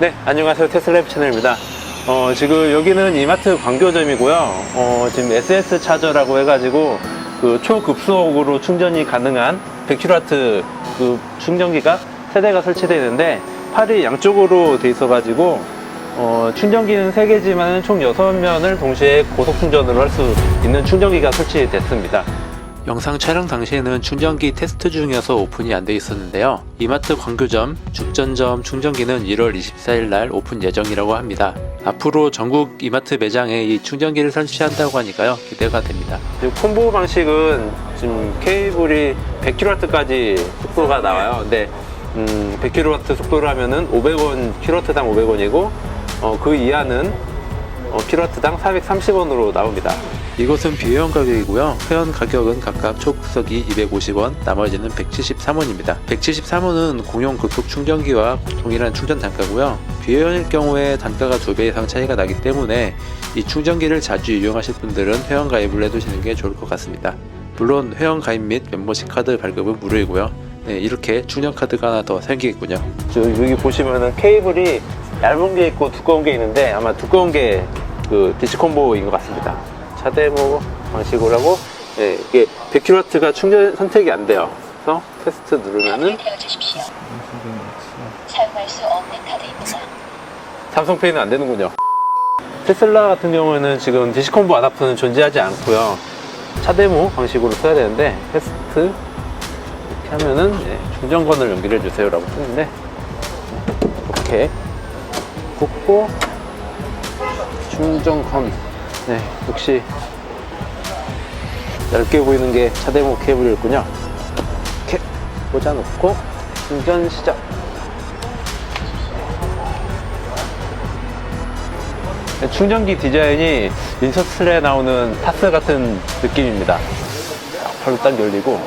네, 안녕하세요. 테슬라이프 채널입니다. 어, 지금 여기는 이마트 광교점이고요. 어, 지금 SS 차저라고 해가지고 그 초급속으로 충전이 가능한 100kW 그 충전기가 세대가 설치되어 있는데 팔이 양쪽으로 돼 있어가지고 어, 충전기는 3개지만 총 6면을 동시에 고속 충전으로 할 수 있는 충전기가 설치됐습니다. 영상 촬영 당시에는 충전기 테스트 중이어서 오픈이 안 돼 있었는데요. 이마트 광교점 죽전점 충전기는 1월 24일 날 오픈 예정이라고 합니다. 앞으로 전국 이마트 매장에 이 충전기를 설치한다고 하니까요. 기대가 됩니다. 콤보 방식은 지금 케이블이 100kW까지 속도가 나와요. 근데 음, 100kW 속도라면은 500원 킬로와트당 500원이고 어, 그 이하는 어, 킬로와트당 430원으로 나옵니다. 이것은 비회원 가격이고요. 회원 가격은 각각 초급석이 250원, 나머지는 173원입니다. 173원은 공용 급속 충전기와 동일한 충전 단가고요. 비회원일 경우에 단가가 2배 이상 차이가 나기 때문에 이 충전기를 자주 이용하실 분들은 회원 가입을 해두시는 게 좋을 것 같습니다. 물론 회원 가입 및 멤버십 카드 발급은 무료이고요. 네, 이렇게 충전 카드가 하나 더 생기겠군요. 여기 보시면은 케이블이 얇은 게 있고 두꺼운 게 있는데 아마 두꺼운 게 그 디스콤보인 것 같습니다. 차대모 방식으로 하고 예, 이게 100kW가 충전 선택이 안 돼요. 그래서 테스트 누르면은. 삼성페이는 안 되는군요. 테슬라 같은 경우에는 지금 디스콤보 아답터는 존재하지 않고요. 차데모 방식으로 써야 되는데 테스트 이렇게 하면은 예, 충전건을 연결해 주세요라고 뜨는데 이렇게 꽂고 충전건 네 역시 얇게 보이는 게 차데모 케이블이었군요. 이렇게 꽂아놓고 충전 시작. 충전기 디자인이 인서슬에 나오는 타스 같은 느낌입니다. 바로 딱 열리고.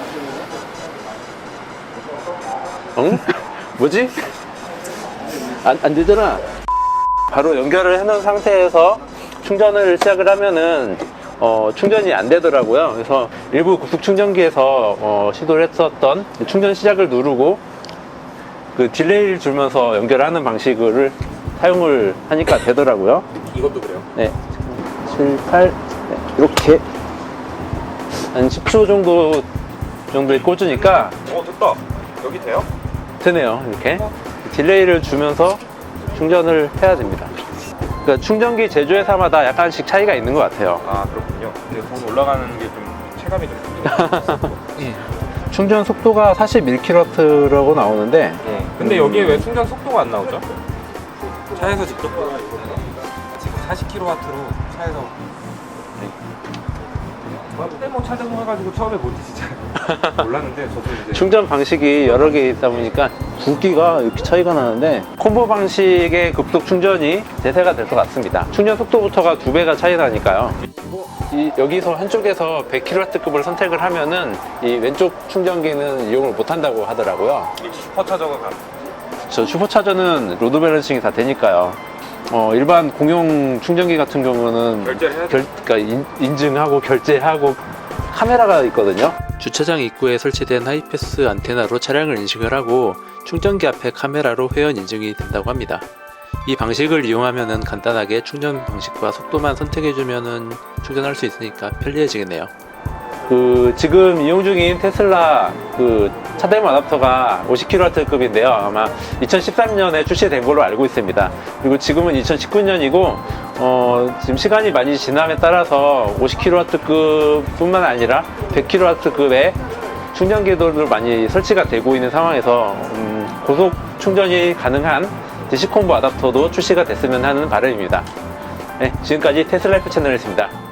응? 뭐지? 안, 안 되잖아. 바로 연결을 해놓은 상태에서 충전을 시작을 하면은 어, 충전이 안 되더라고요. 그래서 일부 고속 충전기에서 어, 시도를 했었던 충전 시작을 누르고 그 딜레이를 주면서 연결하는 방식을 사용을 하니까 되더라고요. 이것도 그래요? 네. 7, 8, 네, 이렇게 한 10초 정도 정도에 꽂으니까 어 됐다 여기 돼요? 되네요. 이렇게 딜레이를 주면서 충전을 해야 됩니다. 그러니까 충전기 제조회사마다 약간씩 차이가 있는 것 같아요. 아 그렇군요 근데 돈 올라가는 게 좀 체감이 좀 듭니다 충전 속도가 41kW라고 나오는데 네. 근데 여기에 왜 충전 속도가 안 나오죠? 차에서 직접 지금 40kW로 차에서 네. 뭐 차대고 해가지고 처음에 뭔지 진짜 몰랐는데 저도 이제 충전 방식이 여러 개 있다 보니까 굵기가 이렇게 차이가 나는데 콤보 방식의 급속 충전이 대세가 될 것 같습니다. 충전 속도부터가 두 배가 차이 나니까요. 이- 여기서 한쪽에서 100kW급을 선택을 하면은 이 왼쪽 충전기는 이용을 못 한다고 하더라고요. 슈퍼차저가 가저 슈퍼차저는 로드 밸런싱이 다 되니까요. 어, 일반 공용 충전기 같은 경우는 결제를 해야 결, 그러니까 인, 증하고 결제하고 카메라가 있거든요. 주차장 입구에 설치된 하이패스 안테나로 차량을 인식을 하고 충전기 앞에 카메라로 회원 인증이 된다고 합니다. 이 방식을 이용하면 간단하게 충전 방식과 속도만 선택해주면 충전할 수 있으니까 편리해지겠네요. 그 지금 이용 중인 테슬라 그 차대모 아답터가 50kW급인데요. 아마 2013년에 출시된 걸로 알고 있습니다. 그리고 지금은 2019년이고 어, 지금 시간이 많이 지남에 따라서 50kW급뿐만 아니라 100kW급의 충전기들도 많이 설치가 되고 있는 상황에서 음, 고속 충전이 가능한 디시콤보 아답터도 출시가 됐으면 하는 바람입니다. 네, 지금까지 테슬라이프 채널이었습니다.